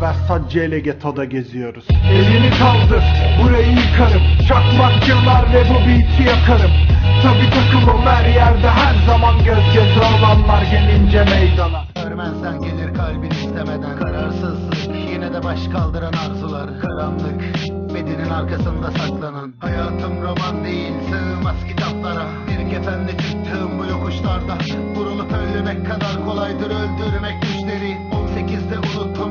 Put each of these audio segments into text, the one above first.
Versace getoda geziyoruz. Elini kaldır burayı yıkarım. Çakmak yıllar ve bu beat'i yakarım. Tabi takımım her yerde her zaman göz göze olanlar gelince meydana. Görmezsen gelir kalbin istemeden. Kararsızlık yine de baş kaldıran arzular. Karanlık bedenin arkasında saklanan. Hayatım roman değil sığmaz kitaplara. Bir kefenle çıktığım bu yokuşlarda. Vurulup ölmek kadar kolaydır öldürmek düşleri 18'de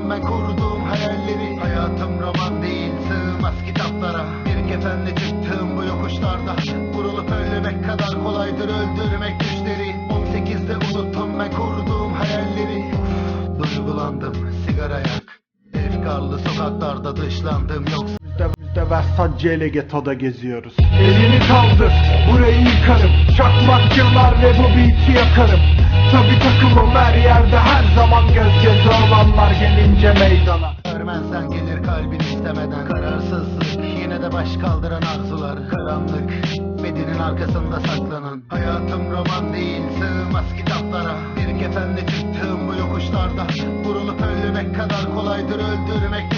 unuttum ben kurduğum hayalleri. Hayatım roman değil sığmaz kitaplara. Bir kefenle çıktığım bu yokuşlarda. Vurulup ölmek kadar kolaydır öldürmek düşleri 18'de unuttum ben kurduğum hayalleri. Duygulandım sigara yak. Efkarlı sokaklarda dışlandım yoksa Biz de, biz de Versace getoda geziyoruz. Elini kaldır burayı yıkarım. Çakmak yıllar ve bu beat'i yakarım. Tabi yerde göz göze olanlar gelince meydana. Görmezsen gelir kalbin istemeden. Kararsızlık yine de baş kaldıran arzular. Karanlık bedenin arkasında saklanan. Hayatım roman değil sığmaz kitaplara. Bir kefenle çıktığım bu yokuşlarda. Vurulup ölmek kadar kolaydır öldürmek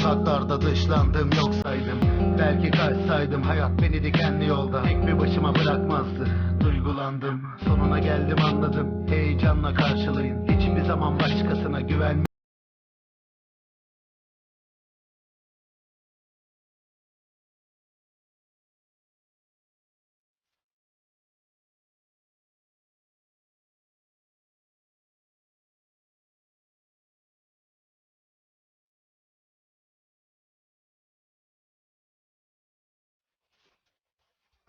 sokaklarda dışlandım yoksaydım Belki kaçsaydım hayat beni dikenli yolda. Tek bir başıma bırakmazdı Duygulandım. Sonuna geldim anladım. Heyecanla karşılayın. Hiçbir zaman başkasına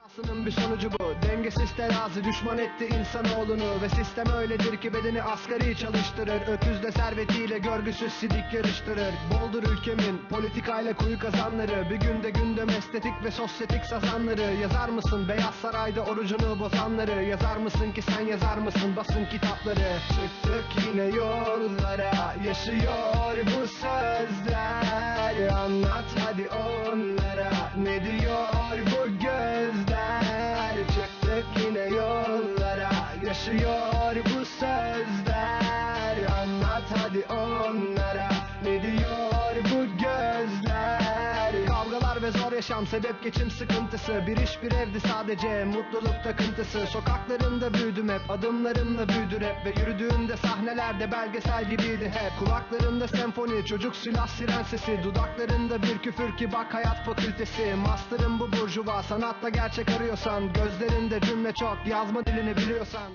Aslının bir sonucu bu. Dengesiz terazi düşman etti insanoğlunu. Ve sistem öyledir ki bedeni asgari çalıştırır. Öküzle servetiyle görgüsüz sidik yarıştırır. Boldur ülkemin politikayla kuyu kazanları. Bir günde gündem estetik ve sosyetik sazanları Yazar mısın Beyaz Saray'da orucunu bozanları? Yazar mısın ki sen yazar mısın basın kitapları? Çıktık yine yollara. Yaşıyor bu sözler. Anlat hadi onlara. Ne diyor bu yaşıyor bu sözler. Anlat hadi onlara ne diyor yaşam sebep geçim sıkıntısı. Bir iş bir evdi sadece mutluluk takıntısı. Sokaklarında büyüdüm hep adımlarımla büyüdü rap Ve yürüdüğümde sahnelerde belgesel gibiydi hep. Kulaklarımda senfoni çocuk silah siren sesi Dudaklarında bir küfür ki bak hayat fakültesi. Master'ım bu burjuva sanatta gerçek arıyorsan. Gözlerinde cümle çok yazma dilini biliyorsan